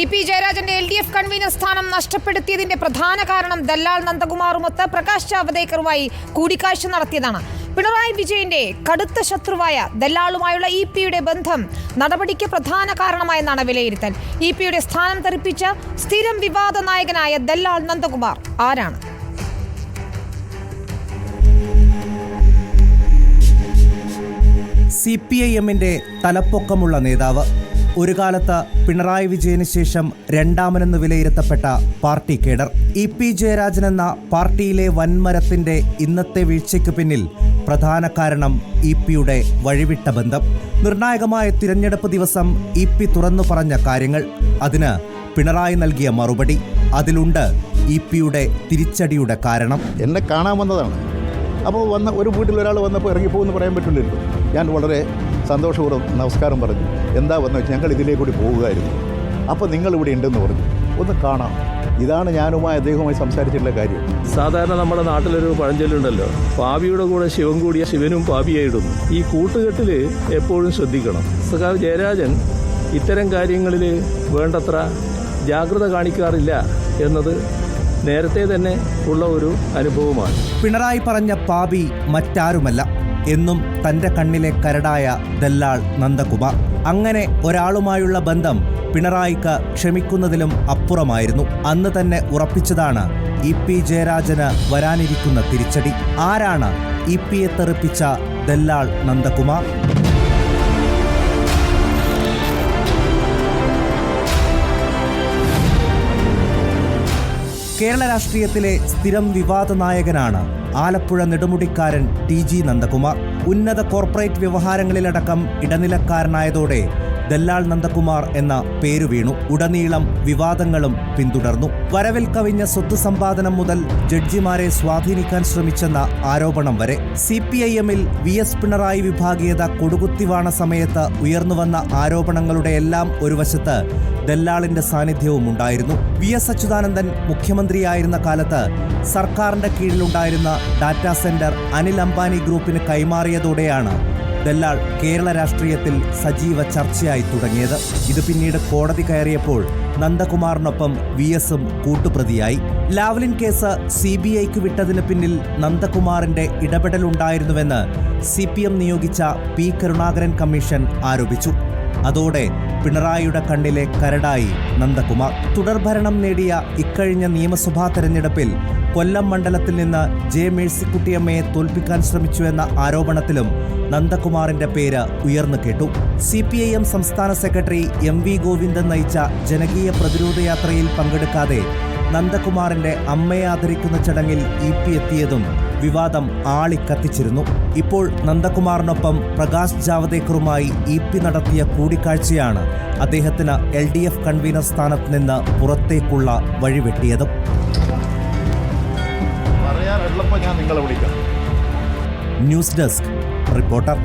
E P ജയരാജന്റെ L D F convener സ്ഥാനം നഷ്ടപ്പെടുത്തിയതിന്റെ പ്രധാന കാരണം ദല്ലാൽ നന്ദകുമാറുമൊത്ത് പ്രകാശ് ജാവദേക്കറുമായി കൂടിക്കാഴ്ച നടത്തിയതാണ്. പിണറായി വിജയന്റെ കടുത്ത ശത്രുവായ ദല്ലാളുമായുള്ള ഇ പിയുടെ ബന്ധം നടപടിക്ക് പ്രധാന കാരണമായെന്നാണ് വിലയിരുത്തൽ. ഇ പിയുടെ സ്ഥാനം തെറിപ്പിച്ച സ്ഥിരം വിവാദ നായകനായ ദല്ലാൾ നന്ദകുമാർ ആരാണ്? സി പി ഐ എമ്മിന്റെ തലപ്പൊക്കമുള്ള നേതാവ് ഒരു കാലത്ത് പിണറായി വിജയന് ശേഷം രണ്ടാമനെന്ന് വിലയിരുത്തപ്പെട്ട party cadre. E P Jayarajan എന്ന പാർട്ടിയിലെ വൻമരത്തിന്റെ ഇന്നത്തെ വീഴ്ചയ്ക്ക് പിന്നിൽ പ്രധാന കാരണം ഇ പിയുടെ വഴിവിട്ട ബന്ധം. നിർണായകമായ തിരഞ്ഞെടുപ്പ് ദിവസം ഇ പി തുറന്നു പറഞ്ഞ കാര്യങ്ങൾ. അതിന് പിണറായി നൽകിയ മറുപടി. അതിലുണ്ട് ഇ പിയുടെ തിരിച്ചടിയുടെ കാരണം. എന്നെ കാണാൻ വന്നതാണ്. അപ്പോൾ വന്ന ഒരു വീട്ടിൽ ഒരാൾ വന്നപ്പോൾ ഇറങ്ങിപ്പോകുമെന്ന് പറയാൻ പറ്റില്ലല്ലോ ഞാൻ വളരെ സന്തോഷപൂർവം നമസ്കാരം പറഞ്ഞു. എന്താ വന്നു വെച്ചാൽ ഞങ്ങൾ ഇതിലേ കൂടി പോവുകയായിരുന്നു. അപ്പോൾ നിങ്ങൾ ഇവിടെ ഉണ്ടെന്ന് പറഞ്ഞു. ഒന്ന് കാണാം. ഇതാണ് ഞാനുമായി അദ്ദേഹവുമായി സംസാരിച്ചിട്ടുള്ള കാര്യം. സാധാരണ നമ്മുടെ നാട്ടിലൊരു പഴഞ്ചൊല്ലുണ്ടല്ലോ. പാപിയുടെ കൂടെ ശിവൻ കൂടിയ ശിവനും പാപിയായിടുന്നു. ഈ കൂട്ടുകെട്ടിൽ എപ്പോഴും ശ്രദ്ധിക്കണം. സഖാവ് ജയരാജൻ ഇത്തരം കാര്യങ്ങളിൽ വേണ്ടത്ര ജാഗ്രത കാണിക്കാറില്ല എന്നത് നേരത്തെ തന്നെ ഉള്ള ഒരു അനുഭവമാണ്. പിണറായി പറഞ്ഞ പാപി മറ്റാരുമല്ല. എന്നും തന്റെ കണ്ണിലെ കരടായ ദല്ലാൾ നന്ദകുമാർ. അങ്ങനെ ഒരാളുമായുള്ള ബന്ധം പിണറായിക്ക് ക്ഷമിക്കുന്നതിലും അപ്പുറമായിരുന്നു. അന്ന് തന്നെ ഉറപ്പിച്ചതാണ് ഇ പി ജയരാജന് വരാനിരിക്കുന്ന തിരിച്ചടി. ആരാണ് ഇ പിയെ തെറിപ്പിച്ച ദല്ലാൾ നന്ദകുമാർ? കേരള രാഷ്ട്രീയത്തിലെ സ്ഥിരം വിവാദ നായകനാണ് ആലപ്പുഴ നെടുമുടിക്കാരൻ ടി ജി നന്ദകുമാർ. ഉന്നത കോർപ്പറേറ്റ് വ്യവഹാരങ്ങളിലടക്കം ഇടനിലക്കാരനായതോടെ ദല്ലാൾ നന്ദകുമാർ എന്ന പേരു വീണു. ഉടനീളം വിവാദങ്ങളും പിന്തുടർന്നു. വരവിൽ കവിഞ്ഞ സ്വത്ത് സമ്പാദനം മുതൽ ജഡ്ജിമാരെ സ്വാധീനിക്കാൻ ശ്രമിച്ചെന്ന ആരോപണം വരെ. സി പി ഐ എമ്മിൽ വി എസ് പിണറായി വിഭാഗീയത കൊടുകുത്തിവാണ സമയത്ത് ഉയർന്നുവന്ന ആരോപണങ്ങളുടെ എല്ലാം ഒരു വശത്ത് ദല്ലാളിന്റെ സാന്നിധ്യവും ഉണ്ടായിരുന്നു. വി എസ് അച്യുതാനന്ദൻ മുഖ്യമന്ത്രിയായിരുന്ന കാലത്ത് സർക്കാരിന്റെ കീഴിലുണ്ടായിരുന്ന ഡാറ്റാ സെന്റർ അനിൽ അംബാനി ഗ്രൂപ്പിന് കൈമാറിയതോടെയാണ് ദല്ലാൾ കേരള രാഷ്ട്രീയത്തിൽ സജീവ ചർച്ചയായി തുടങ്ങിയത്. ഇത് പിന്നീട് കോടതി കയറിയപ്പോൾ നന്ദകുമാറിനൊപ്പം വി എസും കൂട്ടുപ്രതിയായി. ലാവ്ലിൻ കേസ് സി ബി ഐക്ക് വിട്ടതിന് പിന്നിൽ നന്ദകുമാറിന്റെ ഇടപെടലുണ്ടായിരുന്നുവെന്ന് സി പി എം നിയോഗിച്ച പി കരുണാകരൻ കമ്മീഷൻ ആരോപിച്ചു. അതോടെ പിണറായിയുടെ കണ്ണിലെ കരടായി നന്ദകുമാർ. തുടർഭരണം നേടിയ ഇക്കഴിഞ്ഞ നിയമസഭാ തെരഞ്ഞെടുപ്പിൽ കൊല്ലം മണ്ഡലത്തിൽ നിന്ന് ജെ. മേഴ്സിക്കുട്ടിയമ്മയെ തോൽപ്പിക്കാൻ ശ്രമിച്ചു എന്ന ആരോപണത്തിലും നന്ദകുമാറിന്റെ പേര് ഉയർന്നു കേട്ടു. സി പി ഐ എം സംസ്ഥാന സെക്രട്ടറി എം വി ഗോവിന്ദൻ നയിച്ച ജനകീയ പ്രതിരോധ യാത്രയിൽ പങ്കെടുക്കാതെ നന്ദകുമാറിന്റെ അമ്മയെ ആദരിക്കുന്ന ചടങ്ങിൽ ഇ പി എത്തിയതും വിവാദം ആളിക്കത്തിച്ചിരുന്നു. ഇപ്പോൾ നന്ദകുമാറിനൊപ്പം പ്രകാശ് ജാവദേക്കറുമായി ഇ പി നടത്തിയ കൂടിക്കാഴ്ചയാണ് അദ്ദേഹത്തിന് എൽ ഡി എഫ് കൺവീനർ സ്ഥാനത്ത് നിന്ന് പുറത്തേക്കുള്ള വഴിവെട്ടിയത്. News desk reporter.